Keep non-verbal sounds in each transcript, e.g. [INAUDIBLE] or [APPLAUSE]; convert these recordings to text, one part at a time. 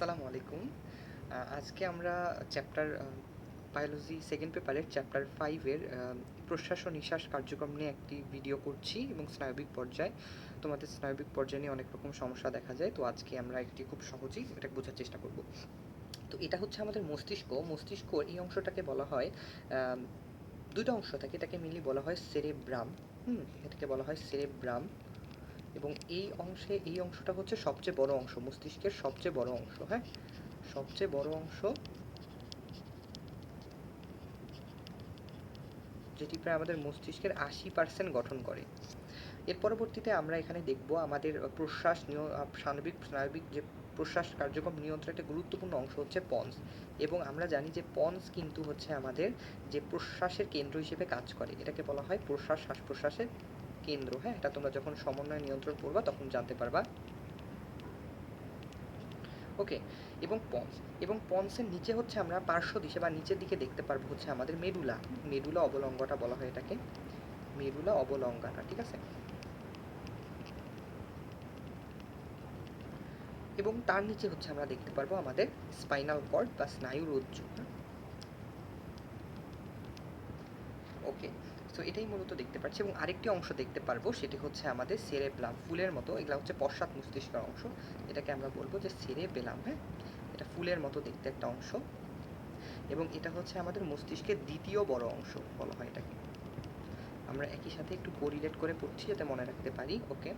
আসসালামু আলাইকুম। আজকে আমরা চ্যাপ্টার বায়োলজি সেকেন্ড পেপারের চ্যাপ্টার ফাইভের প্রশ্বাস ও নিঃশ্বাস কার্যক্রম নিয়ে একটি ভিডিও করছি এবং স্নায়বিক পর্যায়ে। তোমাদের স্নায়বিক পর্যায়ে নিয়ে অনেক রকম সমস্যা দেখা যায়, তো আজকে আমরা একটি খুব সহজেই এটা বোঝার চেষ্টা করব। তো এটা হচ্ছে আমাদের মস্তিষ্ক। মস্তিষ্ক এই অংশটাকে বলা হয় দুটো অংশ থাকে। এটাকে মেনলি বলা হয় সেরেব্রাম হুম, এটাকে বলা হয় সেরেব্রাম এবং এই অংশে, এই অংশটা হচ্ছে সবচেয়ে বড় অংশ, মস্তিষ্কের সবচেয়ে বড় অংশ হ্যাঁ? সবচেয়ে বড় অংশ যেটি প্রায় আমাদের মস্তিষ্কের আশি পার্সেন্ট গঠন করে। এর পরবর্তীতে আমরা এখানে দেখব আমাদের প্রশ্বাস নিয় স্নায়বিক স্নায়বিক যে প্রশ্বাস কার্যক্রম নিয়ন্ত্রণের একটা গুরুত্বপূর্ণ অংশ হচ্ছে পন্স। এবং আমরা জানি যে পন্স কিন্তু হচ্ছে আমাদের যে প্রশ্বাসের কেন্দ্র হিসেবে কাজ করে, এটাকে বলা হয় প্রশ্বাস শ্বাস প্রশ্বাসের কেন্দ্র হ্যাঁ? এটা তোমরা যখন সমন্বয় নিয়ন্ত্রণ করবা, তখন জানতে পারবা। ওকে এবং পন্স, এবং পন্সের নিচে হচ্ছে আমরা পার্শ্ব দিশে বা নিচের দিকে দেখতে পারব হচ্ছে আমাদের মেডুলা। মেডুলা অবলঙ্গটা বলা হয় এটাকে। মেডুলা অবলঙ্গাটা, ঠিক আছে? এবং তার নিচে হচ্ছে আমরা দেখতে পারব আমাদের স্পাইনাল কর্ড বা স্নায়ু রজ্জু ওকে সো এটাই মূলত দেখতে পাচ্ছি এবং আরেকটি অংশ দেখতে পারব, সেটি হচ্ছে আমাদের সেরেব্লাম ফুলের মতো, এগুলো হচ্ছে পশ্চাৎ মস্তিষ্কের অংশ, এটাকে আমরা বলব যে সেরেবেলাম হ্যাঁ? এটা ফুলের মতো দেখতে একটা অংশ এবং এটা হচ্ছে আমাদের মস্তিষ্কের দ্বিতীয় বড় অংশ বলা হয় এটাকে। আমরা একই সাথে একটু কোরিলেট করে পড়ছি যাতে মনে রাখতে পারি, ওকে?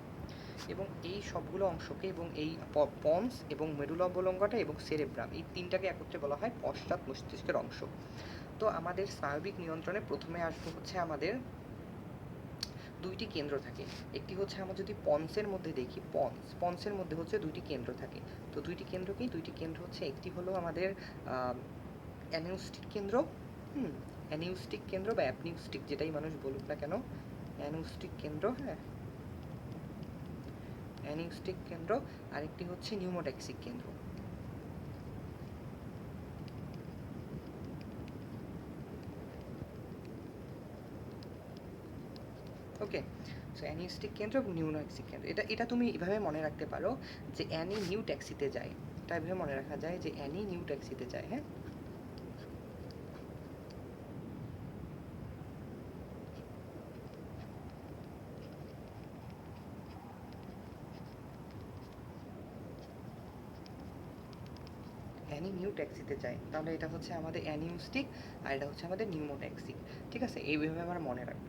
এবং এই সবগুলো অংশকে এবং এই পন্স এবং মেডুলা অবলঙ্গটা এবং সেরেব্রাম এই তিনটাকে একত্রে বলা হয় পশ্চাৎ মস্তিষ্কের অংশ। তো আমাদের স্নায়বিক নিয়ন্ত্রণে প্রথমে আসবে হচ্ছে আমাদের দুইটি কেন্দ্র থাকে। একটি হচ্ছে আমরা যদি পন্সের মধ্যে দেখি, পন্স, পন্সের মধ্যে হচ্ছে দুইটি কেন্দ্র থাকে। তো দুইটি কেন্দ্র কি? দুইটি কেন্দ্র হচ্ছে একটি হলো আমাদের অ্যানিউস্টিক কেন্দ্র, হুম, অ্যানিউস্টিক কেন্দ্র বা অ্যাপনিউস্টিক যেটাই মানুষ বলুক না কেন, অ্যানিউস্টিক কেন্দ্র হ্যাঁ। অ্যানিউস্টিক কেন্দ্র, আরেকটি হচ্ছে নিউমোট্যাক্সিক কেন্দ্র। ওকে? সো অ্যানিউস্টিক কেন্দ্র এবং নিউনোক্সিক কেন্দ্র। এটা এটা তুমি এভাবে মনে রাখতে পারো যে অ্যানি নিউ ট্যাক্সিতে যায়, এটা এভাবে মনে রাখা যায় যে অ্যানি নিউ ট্যাক্সিতে যায় হ্যাঁ অ্যানি নিউ ট্যাক্সিতে যায় তাহলে এটা হচ্ছে আমাদের অ্যানিউস্টিক আর এটা হচ্ছে আমাদের নিউমোট্যাক্সিক ঠিক আছে? এইভাবে আমরা মনে রাখব।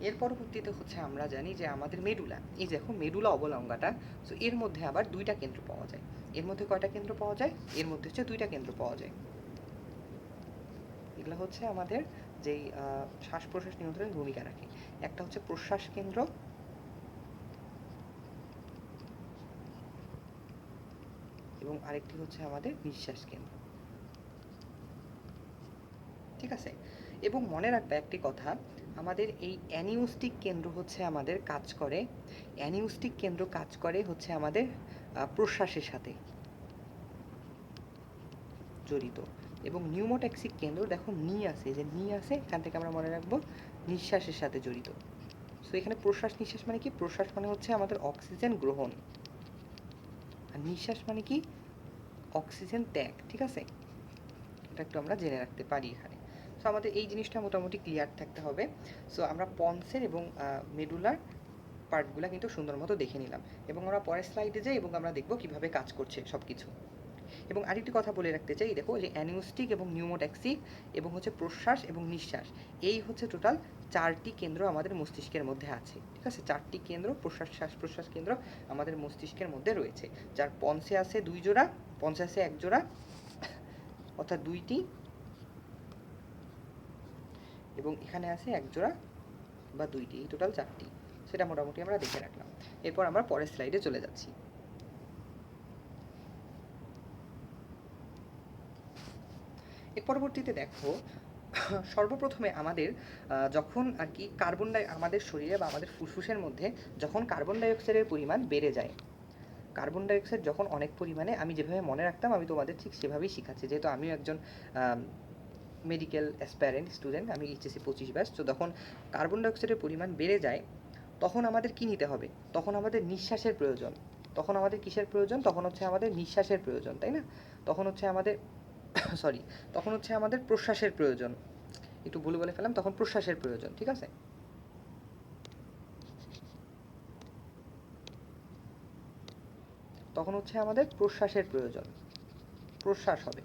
এর পরবর্তীতে হচ্ছে আমরা জানি যে আমাদের মেডুলা। এই দেখো, মেডুলা অবলঙ্গাটা সো এর মধ্যে আবার দুইটা কেন্দ্র পাওয়া যায়। এর মধ্যে কয়টা কেন্দ্র পাওয়া যায়? এর মধ্যে হচ্ছে দুইটা কেন্দ্র পাওয়া যায়। এগুলো হচ্ছে আমাদের যেই শ্বাস প্রশ্বাস নিয়ন্ত্রণে ভূমিকা রাখে। একটা হচ্ছে প্রশ্বাস কেন্দ্র। এবং আরেকটি হচ্ছে আমাদের নিঃশ্বাস কেন্দ্র। ঠিক আছে? এবং মনে রাখবে একটি কথা, আমাদের এই অ্যানিউস্টিক কেন্দ্র হচ্ছে আমাদের কাজ করে। অ্যানিউস্টিক কেন্দ্র কাজ করে হচ্ছে আমাদের প্রশ্বাসের সাথে। জড়িত। এবং নিউমোট্যাক্সিক কেন্দ্র দেখো নি আছে যে নি আছে, এখান থেকে আমরা মনে রাখব নিঃশ্বাসের সাথে জড়িত। সো এখানে প্রশ্বাস, নিঃশ্বাস মানে কি? প্রশ্বাস মানে হচ্ছে আমাদের অক্সিজেন গ্রহণ। আর নিঃশ্বাস মানে কি? অক্সিজেন ত্যাগ, ঠিক আছে? এটা একটু আমরা জেনে রাখতে পারি এখানে। সো আমাদের এই জিনিসটা মোটামুটি ক্লিয়ার থাকতে হবে। সো আমরা পন্সের এবং মেডুলার পার্টগুলো কিন্তু সুন্দর মতো দেখে নিলাম। এবং আমরা পরের স্লাইডে যাই এবং আমরা দেখব কীভাবে কাজ করছে সব কিছু এবং আরেকটি কথা বলে রাখতে চাই দেখো যে অ্যানিউস্টিক এবং নিউমোট্যাক্সিক এবং হচ্ছে প্রশ্বাস এবং নিঃশ্বাস, এই হচ্ছে টোটাল চারটি কেন্দ্র আমাদের মস্তিষ্কের মধ্যে আছে। ঠিক আছে? চারটি কেন্দ্র, প্রশ্বাস, শ্বাস প্রশ্বাস কেন্দ্র আমাদের মস্তিষ্কের মধ্যে রয়েছে। যার পন্সে আছে দুই জোড়া আছে এক জোড়া, অর্থাৎ দুইটি এবং এখানে আছে এক জোড়া বা দুইটি, এই টোটাল চারটি। সেটা মোটামুটি আমরা দেখে রাখলাম। এরপর আমরা পরের স্লাইডে চলে যাচ্ছি। এর পরবর্তীতে দেখো, সর্বপ্রথমে আমাদের যখন আর কি কার্বন ডাই আমাদের শরীরে বা আমাদের ফুসফুসের মধ্যে যখন কার্বন ডাইঅক্সাইডের পরিমাণ বেড়ে যায় কার্বন ডাইঅক্সাইড যখন অনেক পরিমাণে, আমি যেভাবে মনে রাখতাম, আমি তোমাদের ঠিক সেভাবেই শেখাচ্ছি। যেহেতু আমিও একজন মেডিকেল অ্যাসপ্যারেন্ট স্টুডেন্ট আমি এইচএসসি পঁচিশ ব্যাচ তো যখন কার্বন ডাইঅক্সাইডের পরিমাণ বেড়ে যায়, তখন আমাদের কি নিতে হবে? তখন আমাদের নিঃশ্বাসের প্রয়োজন। তখন আমাদের কিসের প্রয়োজন? তখন হচ্ছে আমাদের নিঃশ্বাসের প্রয়োজন, তাই না? তখন হচ্ছে আমাদের [COUGHS] সরি তখন হচ্ছে আমাদের প্রশ্বাসের প্রয়োজন। একটু ভুল বলে ফেলাম তখন প্রশ্বাসের প্রয়োজন, ঠিক আছে? তখন হচ্ছে আমাদের প্রশ্বাসের প্রয়োজন। প্রশ্বাস হবে।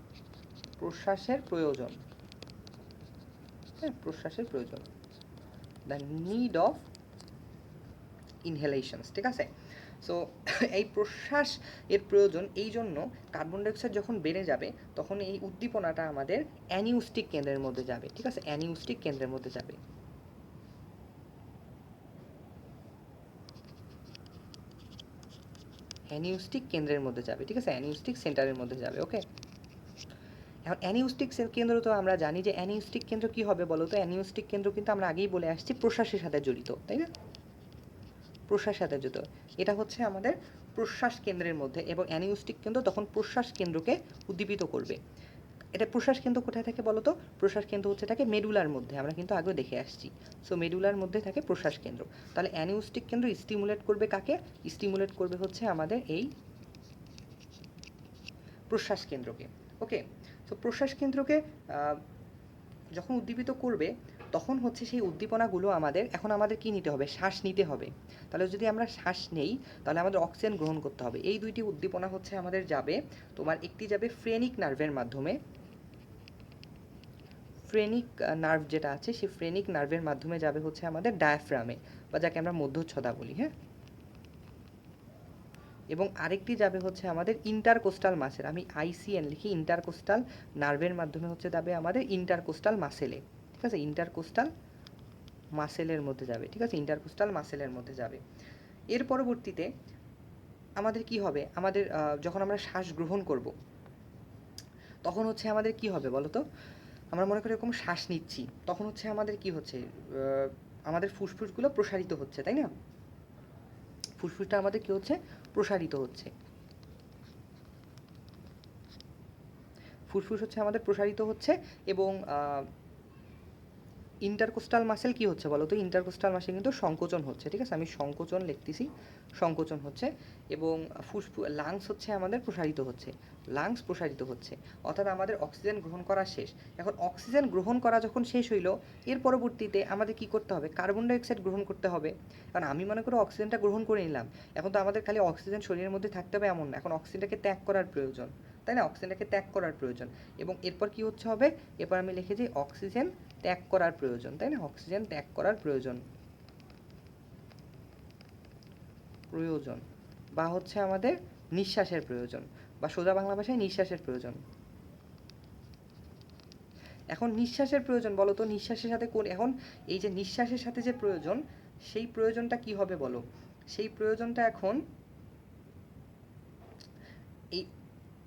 প্রশ্বাসের প্রয়োজন। হ্যাঁ প্রশ্বাসের প্রয়োজন। দ্য নিড অফ ইনহেলেশনস ঠিক আছে? সো [COUGHS] এই প্রশ্বাস এর প্রয়োজন, এই জন্য কার্বন ডাইঅক্সাইড যখন বেড়ে যাবে, তখন এই উদ্দীপনাটা আমাদের অ্যানিউস্টিক কেন্দ্রের মধ্যে যাবে, ঠিক আছে? অ্যানিউস্টিক কেন্দ্রের মধ্যে যাবে। অ্যানিউস্টিক কেন্দ্রের মধ্যে যাবে, ঠিক আছে? অ্যানিউস্টিক সেন্টারের মধ্যে যাবে ওকে এখন অ্যানিউস্টিক কেন্দ্র তো আমরা জানি যে অ্যানিউস্টিক কেন্দ্র কি হবে বলো তো? অ্যানিউস্টিক কেন্দ্র কিন্তু আমরা আগেই বলে আসছি প্রশ্বাসের সাথে জড়িত, তাই না? প্রশ্বাসের সাথে জড়িত। এটা হচ্ছে আমাদের প্রশ্বাস কেন্দ্রের মধ্যে এবং অ্যানিউস্টিক কেন্দ্র তখন প্রশ্বাস কেন্দ্রকে উদ্দীপিত করবে। এটা প্রশ্বাস কেন্দ্র কোথায় থাকে বলো তো? প্রশ্বাস কেন্দ্র হচ্ছে থাকে মেডুলার মধ্যে, আমরা কিন্তু আগেও দেখে আসছি। সো মেডুলার মধ্যে থাকে প্রশ্বাস কেন্দ্র। তাহলে অ্যানিউস্টিক কেন্দ্র স্টিমুলেট করবে কাকে? স্টিমুলেট করবে হচ্ছে আমাদের এই প্রশ্বাস কেন্দ্রকে। ওকে তো প্রশ্বাস কেন্দ্রকে যখন উদ্দীপিত করবে, তখন হচ্ছে সেই উদ্দীপনাগুলো আমাদের, এখন আমাদের কি নিতে হবে? শ্বাস নিতে হবে। তাহলে যদি আমরা শ্বাস নেই, তাহলে আমাদের অক্সিজেন গ্রহণ করতে হবে। এই দুইটি উদ্দীপনা হচ্ছে আমাদের যাবে, তোমার একটি যাবে ফ্রেনিক নার্ভের মাধ্যমে। ফ্রেনিক নার্ভ যেটা আছে, সেই ফ্রেনিক নার্ভের মাধ্যমে যাবে হচ্ছে আমাদের ডায়াফ্রামে, বা যাকে আমরা মধ্যচ্ছদা বলি হ্যাঁ? এবং আরেকটি যাবে হচ্ছে আমাদের ইন্টারকোস্টাল মাসেল আমি আইসিএন লিখি ইন্টারকোস্টাল নার্ভের মাধ্যমে হচ্ছে যাবে আমাদের ইন্টারকোস্টাল মাসেলে ঠিক আছে? ইন্টারকোস্টাল মাসেলের মধ্যে যাবে। ঠিক আছে? ইন্টারকোস্টাল মাসেলের মধ্যে যাবে। এর পরবর্তীতে আমাদের কি হবে? আমাদের যখন আমরা শ্বাস গ্রহণ করব, তখন হচ্ছে আমাদের কি হবে বলো তো? আমরা মনে করি এরকম শ্বাস নিচ্ছি। তখন হচ্ছে আমাদের কি হচ্ছে? আমাদের ফুসফুসগুলো প্রসারিত হচ্ছে, তাই না? ফুসফুসটা আমাদের কি হচ্ছে? প্রসারিত হচ্ছে। ফুসফুস হচ্ছে আমাদের প্রসারিত হচ্ছে এবং ইন্টারকোস্টাল মাসেল কি হচ্ছে বলো তো? ইন্টারকোস্টাল মাসে কিন্তু সংকোচন হচ্ছে, ঠিক আছে? আমি সংকোচন লিখতেছি, সংকোচন হচ্ছে এবং ফুসফু লাংস হচ্ছে আমাদের প্রসারিত হচ্ছে লাংস প্রসারিত হচ্ছে। অর্থাৎ আমাদের অক্সিজেন গ্রহণ করা শেষ। এখন অক্সিজেন গ্রহণ করা যখন শেষ হইল, এর পরবর্তীতে আমাদের কি করতে হবে? কার্বন ডাইঅক্সাইড গ্রহণ করতে হবে। কারণ আমি মনে করি অক্সিজেনটা গ্রহণ করে নিলাম, এখন তো আমাদের খালি অক্সিজেন শরীরের মধ্যে থাকতে হবে এমন না। এখন অক্সিজেনটাকে ত্যাগ করার প্রয়োজন, তাই না? অক্সিজেনটাকে ত্যাগ করার প্রয়োজন এবং এরপর কি হচ্ছে হবে? এরপর আমি লিখে লিখেছি অক্সিজেন ত্যাগ করার প্রয়োজন, তাই না? অক্সিজেন ত্যাগ করার প্রয়োজন। প্রয়োজন বা হচ্ছে আমাদের নিঃশ্বাসের প্রয়োজন বা সোজা বাংলা ভাষায় নিঃশ্বাসের প্রয়োজন। এখন নিঃশ্বাসের প্রয়োজন, বলো তো নিঃশ্বাসের সাথে কোন, এখন এই যে নিঃশ্বাসের সাথে যে প্রয়োজন, সেই প্রয়োজনটা কি হবে বলো? সেই প্রয়োজনটা এখন এই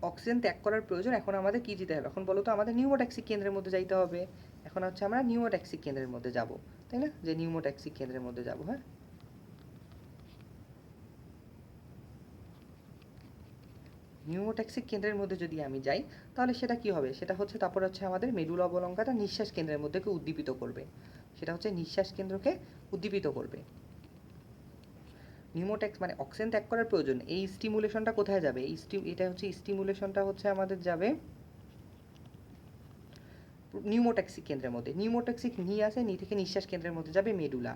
অক্সিজেন ত্যাগ করার প্রয়োজন এখন আমাদের কি দিতে হবে? এখন বলো তো আমাদের নিউমোট্যাক্সিক কেন্দ্রের মধ্যে যাইতে হবে। এখন হচ্ছে আমরা নিউমোট্যাক্সিক কেন্দ্রের মধ্যে যাব, তাই না? যে নিউমোট্যাক্সিক কেন্দ্রের মধ্যে যাব হ্যাঁ? নিউমোট্যাক্সিক কেন্দ্রের মধ্যে যদি আমি যাই, তাহলে সেটা কি হবে? সেটা হচ্ছে তারপর হচ্ছে আমাদের মেডুলা অবলঙ্কাটা নিঃশ্বাস কেন্দ্রের মধ্যেকে উদ্দীপিত করবে। সেটা হচ্ছে নিঃশ্বাস কেন্দ্রকে উদ্দীপিত করবে। নিউমোট্যাক্স মানে অক্সিজেন ত্যাগ করার প্রয়োজন এই স্টিমুলেশনটা কোথায় যাবে? এই স্টিম এটা হচ্ছে স্টিমুলেশনটা হচ্ছে আমাদের যাবে নিউমোট্যাক্সিক কেন্দ্রের মধ্যে। নিউমোট্যাক্সিক নি আছে নি থেকে নিঃশ্বাস কেন্দ্রের মধ্যে যাবে মেডুলা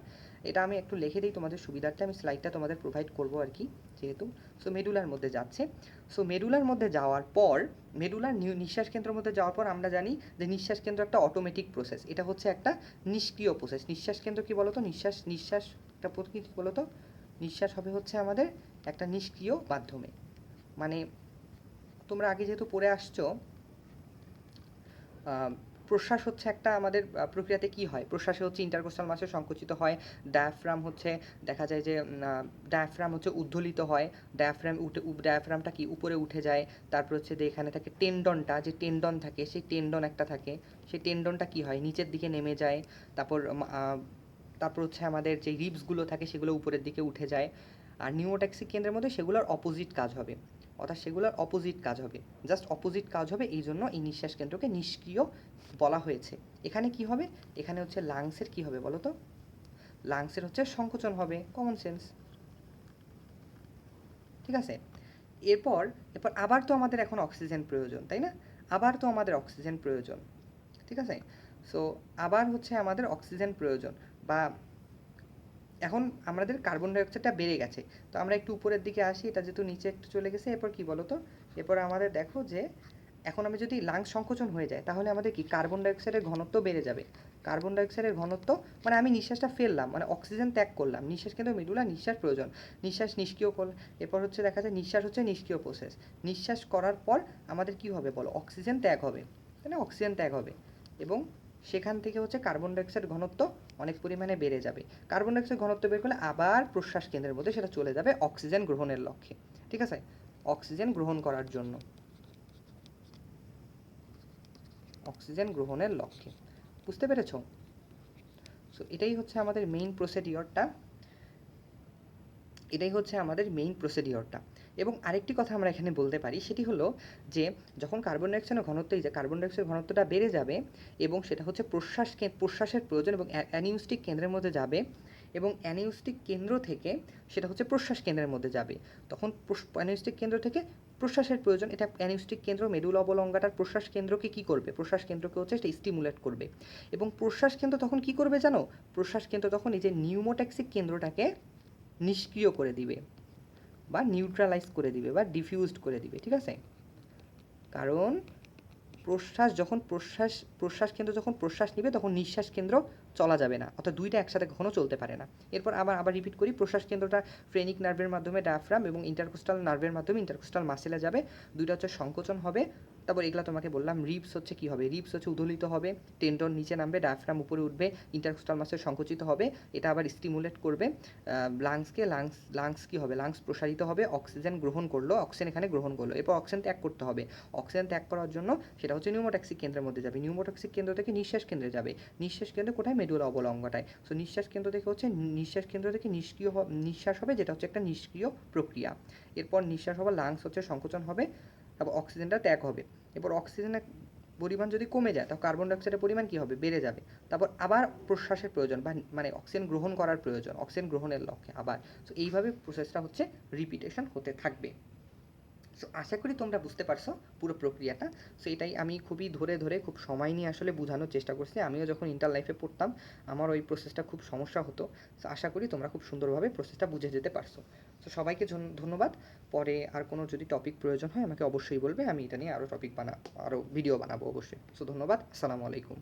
এটা আমি একটু লিখে দিই তোমাদের সুবিধার্থে, আমি স্লাইডটা তোমাদের প্রোভাইড করব আর কি, যেহেতু। সো মেডুলার মধ্যে যাচ্ছে। সো মেডুলার মধ্যে যাওয়ার পর মেডুলার নিঃশ্বাস কেন্দ্রের মধ্যে যাওয়ার পর আমরা জানি যে নিঃশ্বাস কেন্দ্র একটা অটোমেটিক প্রসেস এটা হচ্ছে একটা নিষ্ক্রিয় প্রসেস নিঃশ্বাস কেন্দ্র কি বলতো? নিঃশ্বাস, নিঃশ্বাসটা কি বলতো? নিঃশ্বাস হবে হচ্ছে আমাদের একটা নিষ্ক্রিয় মাধ্যমে। মানে তোমরা আগে যেহেতু পড়ে আসছো প্রশ্বাস হচ্ছে একটা আমাদের প্রক্রিয়াতে কি হয়? প্রশ্বাসে হচ্ছে ইন্টারকোস্টাল মাসে সংকুচিত হয় ডায়াফ্রাম হচ্ছে, দেখা যায় যে ডায়াফ্রাম হচ্ছে উদ্ধলিত হয় ডায়াফ্রাম উঠে ডায়াফ্রামটা কি উপরে উঠে যায়, তারপর হচ্ছে যে এখানে থাকে টেন্ডনটা যে টেন্ডন থাকে, সেই টেন্ডন একটা থাকে, সেই টেন্ডনটা কি হয়? নিচের দিকে নেমে যায়, তারপর তারপর হচ্ছে আমাদের যে রিবসগুলো থাকে, সেগুলো উপরের দিকে উঠে যায়, আর নিউমোট্যাক্সিক কেন্দ্রের মধ্যে সেগুলোর অপোজিট কাজ হবে। অর্থাৎ সেগুলোর অপোজিট কাজ হবে। জাস্ট অপোজিট কাজ হবে, এই জন্য এই নিঃশ্বাস কেন্দ্রকে নিষ্ক্রিয় বলা হয়েছে। এখানে কি হবে? এখানে হচ্ছে লাংসের কি হবে বলো তো লাংসের হচ্ছে সংকোচন হবে কমন সেন্স ঠিক আছে? এরপর এরপর আবার তো আমাদের এখন অক্সিজেন প্রয়োজন, তাই না? আবার তো আমাদের অক্সিজেন প্রয়োজন। ঠিক আছে? সো আবার হচ্ছে আমাদের অক্সিজেন প্রয়োজন। বা এখন আমাদের কার্বন ডাইঅক্সাইডটা বেড়ে গেছে। তো আমরা একটু উপরের দিকে আসি, এটা যেহেতু নিচে একটু চলে গেছে, এরপর কি বলো তো এরপর আমাদের দেখো যে, এখন আমি যদি লাংস সংকোচন হয়ে যায়, তাহলে আমাদের কি কার্বন ডাইঅক্সাইডের ঘনত্ব বেড়ে যাবে। কার্বন ডাইঅক্সাইডের ঘনত্ব মানে আমি নিঃশ্বাসটা ফেললাম মানে অক্সিজেন ত্যাগ করলাম। নিঃশ্বাস কিন্তু মেডুলা নিঃশ্বাস প্রয়োজন। নিঃশ্বাস নিষ্ক্রিয় কর, এরপর হচ্ছে দেখা যায় নিঃশ্বাস হচ্ছে নিষ্ক্রিয় প্রসেস নিঃশ্বাস করার পর আমাদের কি হবে বলো? অক্সিজেন ত্যাগ হবে। তাই না? অক্সিজেন ত্যাগ হবে। এবং সেখান থেকে হচ্ছে কার্বন ডাইঅক্সাইড ঘনত্ব অনেক পরিমাণে বেড়ে যাবে। কার্বন ডাইঅক্সাইড ঘনত্ব বের করলে আবার প্রশ্বাস কেন্দ্রের মধ্যে সেটা চলে যাবে অক্সিজেন গ্রহণের লক্ষ্যে। ঠিক আছে? অক্সিজেন গ্রহণ করার জন্য। অক্সিজেন গ্রহণের লক্ষ্যে। বুঝতে পেরেছ? সো এটাই হচ্ছে আমাদের মেইন প্রসিডিওরটা এটাই হচ্ছে আমাদের মেইন প্রসিডিওরটা এবং আরেকটি কথা আমরা এখানে বলতে পারি, সেটি হলো যে, যখন কার্বন ডাইঅক্সাইডের ঘনত্ব, এই যে কার্বন ডাইঅক্সাইড ঘনত্বটা বেড়ে যাবে এবং সেটা হচ্ছে প্রশ্বাস প্রশ্বাসের প্রয়োজন এবং অ্যানিউস্টিক কেন্দ্রের মধ্যে যাবে এবং অ্যানিউস্টিক কেন্দ্র থেকে সেটা হচ্ছে প্রশ্বাস কেন্দ্রের মধ্যে যাবে। তখন অ্যানিউস্টিক কেন্দ্র থেকে প্রশ্বাসের প্রয়োজন, এটা অ্যানিউস্টিক কেন্দ্র মেডুল অবলঙ্গাটার প্রশ্বাস কেন্দ্রকে কি করবে? প্রশ্বাস কেন্দ্রকে হচ্ছে এটা স্টিমুলেট করবে। এবং প্রশ্বাস কেন্দ্র তখন কি করবে জানো? প্রশ্বাস কেন্দ্র তখন এই যে নিউমোট্যাক্সিক কেন্দ্রটাকে নিষ্ক্রিয় করে দিবে বা নিউট্রালাইজ করে দিবে বা ডিফিউজড করে দিবে, ঠিক আছে? কারণ প্রশ্বাস যখন প্রশ্বাস প্রশ্বাস কেন্দ্র যখন প্রশ্বাস নেবে, তখন নিঃশ্বাস কেন্দ্র চলা যাবে না। অর্থাৎ দুইটা একসাথে কখনো চলতে পারে না। এরপর আবার আবার রিপিট করি, প্রশ্বাস কেন্দ্রটা ফ্রেনিক নার্ভের মাধ্যমে ডায়াফ্রাম এবং ইন্টারকোস্টাল নার্ভের মাধ্যমে ইন্টারকোস্টাল মাসেলে যাবে। দুইটা হচ্ছে সংকোচন হবে তারপর এগুলো তোমাকে বললাম। রিপস হচ্ছে কি হবে? রিপস হচ্ছে উদলিত হবে, টেন্ডন নিচে নামবে, ডায়াফ্রাম উপরে উঠবে, ইন্টারকোস্টাল মাসেল সংকুচিত হবে, এটা আবার স্টিমুলেট করবে। লাংসকে লাংস লাংস কি হবে? লাংস প্রসারিত হবে অক্সিজেন গ্রহণ করল অক্সিজেন এখানে গ্রহণ করল। এরপর অক্সিজেন ত্যাগ করতে হবে। অক্সিজেন ত্যাগ করার জন্য সেটা হচ্ছে নিউমোটক্সিক কেন্দ্রের মধ্যে যাবে। নিউমোটক্সিক কেন্দ্র থেকে নিঃশ্বাস কেন্দ্রে যাবে। নিঃশ্বাস কেন্দ্র কোথায়? মেডুলা অবলঙ্গটায় সো নিঃশ্বাস কেন্দ্র থেকে হচ্ছে, নিঃশ্বাস কেন্দ্র থেকে নিষ্ক্রিয় নিঃশ্বাস হবে, যেটা হচ্ছে একটা নিষ্ক্রিয় প্রক্রিয়া। এরপর নিঃশ্বাস হওয়ার লাংস হচ্ছে সংকোচন হবে। তারপর অক্সিজেনটা ত্যাগ হবে। এরপর অক্সিজেনের পরিমাণ যদি কমে যায় তখন কার্বন ডাইঅক্সাইডের পরিমাণ কী হবে? বেড়ে যাবে। তারপর আবার প্রশ্বাসের প্রয়োজন বা মানে অক্সিজেন গ্রহণ করার প্রয়োজন অক্সিজেন গ্রহণের লক্ষ্যে আবার। সো এইভাবে প্রসেসটা হচ্ছে রিপিটেশন হতে থাকবে। সো আশা করি তোমরা বুঝতে পারছ পুরো প্রক্রিয়াটা। সো এটাই আমি খুবই ধরে ধরে, খুব সময় নিয়ে আসলে বোঝানোর চেষ্টা করছি। আমিও যখন ইন্টার লাইফে পড়তাম, আমার ওই প্রসেসটা খুব সমস্যা হতো। সো আশা করি তোমরা খুব সুন্দরভাবে প্রসেসটা বুঝে যেতে পারছ। তো সবাইকে ধন্যবাদ। পরে আর কোনো যদি টপিক প্রয়োজন হয় আমাকে অবশ্যই বলবে, আমি এটা নিয়ে আরও টপিক বানা আরও ভিডিও বানাবো অবশ্যই। সো ধন্যবাদ। আসসালামু আলাইকুম।